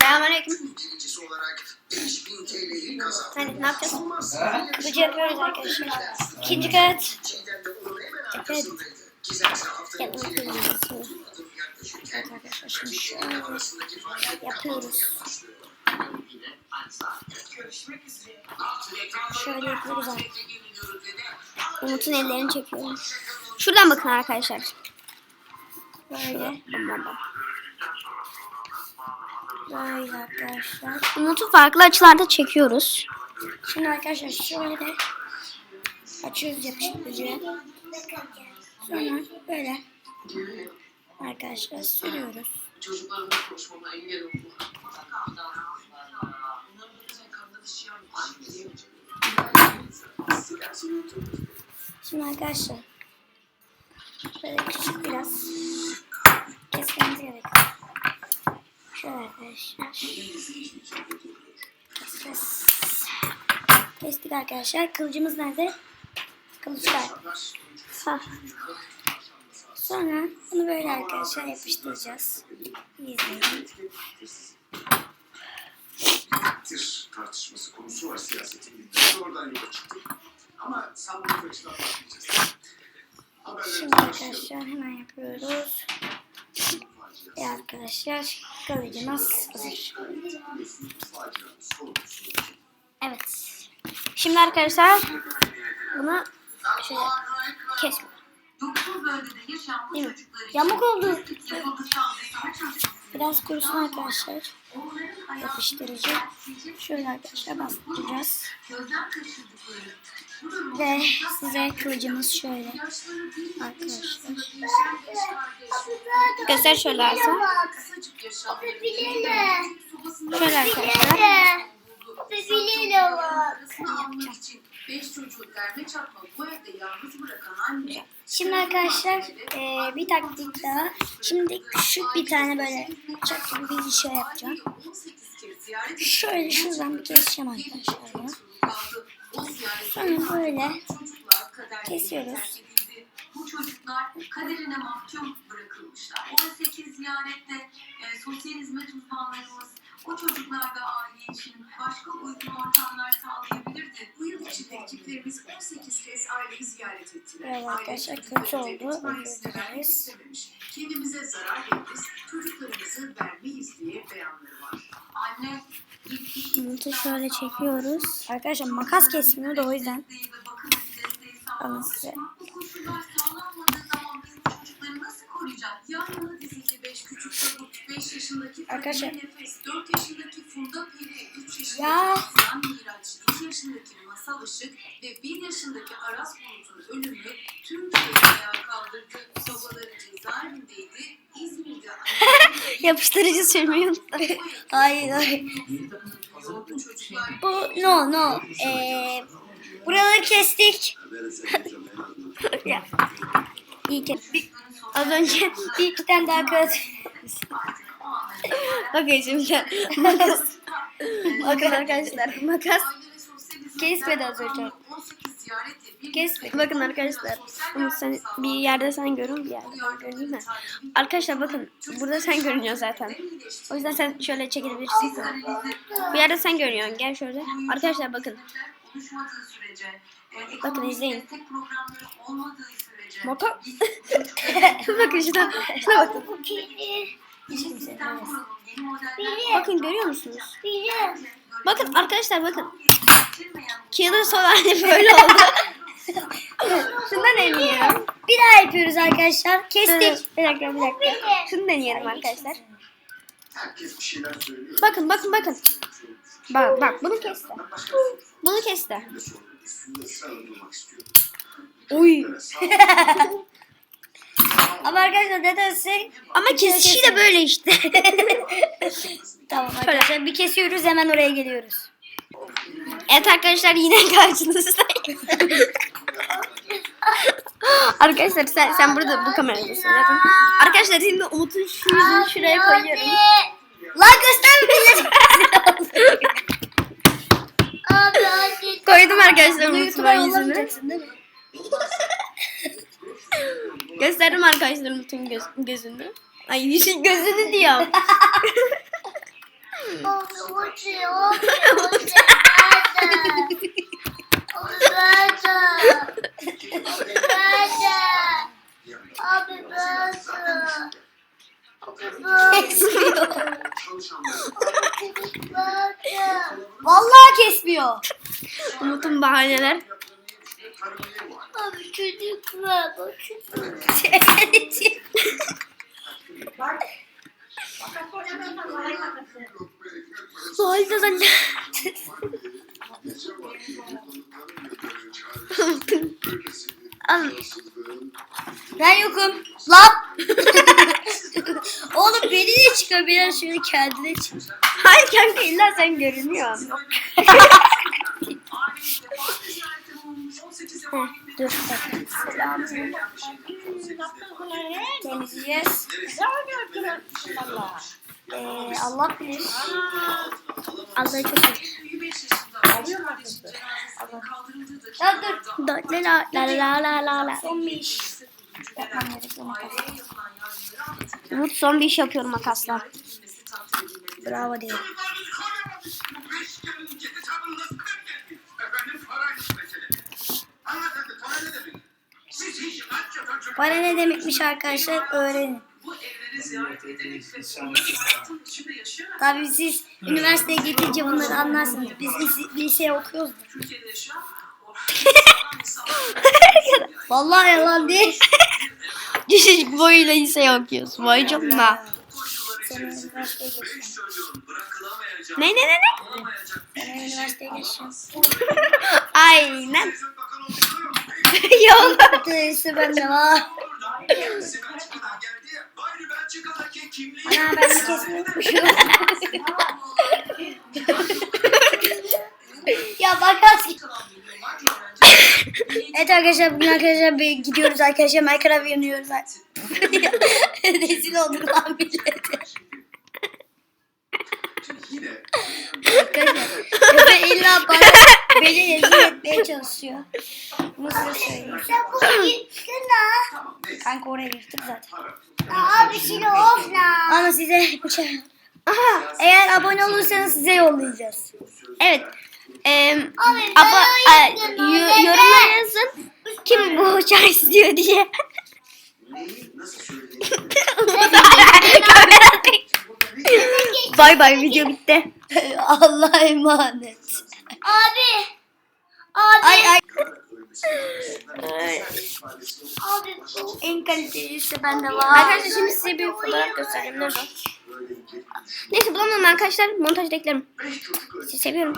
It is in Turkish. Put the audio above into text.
Selamünaleyküm. Birincisi olarak 5000 TL'yi kazandı. Ne yapacağız? Kılıcı yapıyoruz arkadaşlar. İkinci kat. Yaklaşırken Evet arkadaşlar şimdi şöyle yapıyoruz. Şöyle yapıyoruz abi. Umut'un ellerini çekiyorum. Şuradan bakın arkadaşlar. Böyle. Böyle arkadaşlar. Umut'u farklı açılarda çekiyoruz. Şimdi arkadaşlar şöyle açıyoruz yapıştırıcıyı. Sonra böyle arkadaşlar sürüyoruz. Çocuklarımla konuşmama engel Şimdi arkadaşlar böyle küçük biraz kesmemiz gerekiyor. Şöyle arkadaşlar. Kes. Kestik arkadaşlar. Kılıcımız nerede? Kılıçlar. Ha. Sonra bunu böyle arkadaşlar yapıştıracağız. İzleyin. Tartışması konusu var siyasetin gündeminde. Oradan yola çıktık. Ama sağlıklı açıdan bakmayacağız. Şimdi arkadaşlar hemen yapıyoruz. Ve arkadaşlar kılıcımız hazır. Evet. Şimdi arkadaşlar bunu şöyle kesme. Yamuk oldu. Biraz kurusun arkadaşlar. Yapıştırıcı. Şöyle arkadaşlar bastıracağız. Ve size kılıcımız şöyle. Arkadaşlar. Göster şöyle sobasında Şöyle arkadaşlar. Bebeğiyle bak. Parasını almak için beş çocuğu derme çatma bu evde yalnız bırakan anne. Şimdi arkadaşlar eee, bir taktik daha. Şimdi küçük bir tane böyle bıçak gibi bir şey yapacağım. 18 kez ziyaret Şöyle şuradan bir keseceğim arkadaşlar Sonra böyle kesiyoruz. Bu çocuklar kaderine mahkum bırakılmışlar. 18 ziyarette e, sosyal hizmet uzmanlarımız o çocuklar ve aile için başka uygun ortamlar ekiplerimiz 18 kez aileyi ziyaret ettiler. Evet arkadaşlar, kötü oldu. istememiş. Kendimize zarar veririz, çocuklarımızı vermeyiz diye beyanları var. Anne Umut'u şöyle çekiyoruz. Arkadaşlar makas kesmiyor da o yüzden. Alın size. bu koşullar sağlanmadığı zaman biz çocukları nasıl koruyacağız? Yanına dizili 5 küçük çocuk, 5 yaşındaki Arkadaşlar- Nefes, 4 yaşındaki Funda Peri, 3 yaşındaki Ya. Ziyan Miraç, 2 yaşındaki Masal Işık ve 1 yaşındaki Aras Bulut'un ölümü tüm köyü ayağa kaldırdı. Sobaları cezaevindeydi. İzmir'de Yapıştırıcı sürmeyi unuttum. hayır hayır. Bu no no. Eee buraları kestik. ya. İyi ki. Az önce bir iki tane daha kağıt. Bakın şimdi. Bakın arkadaşlar. Makas. Kesmedi az önce. Kesmedi. Bakın arkadaşlar. Umut sen bir yerde sen görün bir yerde ben görüneyim mi? Arkadaşlar bakın burada sen görünüyor zaten. O yüzden sen şöyle çekilebilirsin. Bir yerde sen görünüyorsun. Gel şöyle. Arkadaşlar bakın. e, Bakın izleyin. Motor. bakın şuna. Şuna bakın. Modeller Bakın görüyor musunuz? Biri. Bakın arkadaşlar bakın. Kağıdın son hali böyle oldu. Şunu deneyelim. Bir daha yapıyoruz arkadaşlar. Kestik. Bir dakika bir dakika. Şunu deneyelim arkadaşlar. Herkes bir şeyler söylüyor. Bakın bakın bakın. Bak bak bunu kesti. Bunu kesti. Uy. Ama arkadaşlar nedense ama kesişi de böyle işte. tamam arkadaşlar bir kesiyoruz hemen oraya geliyoruz. Evet arkadaşlar yine karşınızdayım. arkadaşlar sen, sen burada bu kameradasın zaten. Arkadaşlar şimdi Umut'un şu yüzünü şuraya koyuyorum. Lan gösterme Abi hadi. Koydum arkadaşlar Umut'un yüzünü. Gösterdim arkadaşlar Umut'un göz, gözünü. Ay yüzü gözünü nerede? Vallahi kesmiyor. Umut'un bahaneler. Var. Abi çocuklar, bak Bu halde zaten. Al. Ben yokum. Lan. Oğlum beni de çıkabilir şöyle kendine çık. Hayır kanka illa sen görünüyorsun. Temizleyeceğiz. Ee, Allah bilir. Allah çok. Ya dur. Da, la la la la la la. Son bir iş. Yapmam gerekiyor makasla. Umut son bir iş yapıyorum makasla. Bravo diye. Para ne demekmiş arkadaşlar öğrenin. Tabii siz üniversiteye gidince bunları anlarsınız. Biz lise, lise okuyoruz. Vallahi yalan değil. Küçücük boyuyla lise okuyoruz. Vay canına. Ne ne ne ne? Aynen. Yok. Lise bende var. Ana ben kesmiyormuşum. ya makas. Evet arkadaşlar bugün arkadaşlar bir gidiyoruz arkadaşlar Minecraft yanıyoruz. Rezil olduk lan millete. Şimdi yine Arkadaşlar Efe illa bana beni rezil etmeye çalışıyor. Size söyleyeyim. Kanka oraya yırtık zaten. Abi şimdi of la. Ama size bir şey... Aha, eğer abone olursanız size yollayacağız. Evet. E, yıktım, yo- öyle yorumlara yazın. Kim bu uçağı istiyor diye. Bay bay video bitti. Allah'a emanet. Abi. Abi. Ay ay. Abi bu. En kalitelisi bende var. Arkadaşlar şimdi size bir fotoğraf göstereyim. Nerede? Neyse bulamıyorum arkadaşlar. Montajda eklerim. Sizi seviyorum.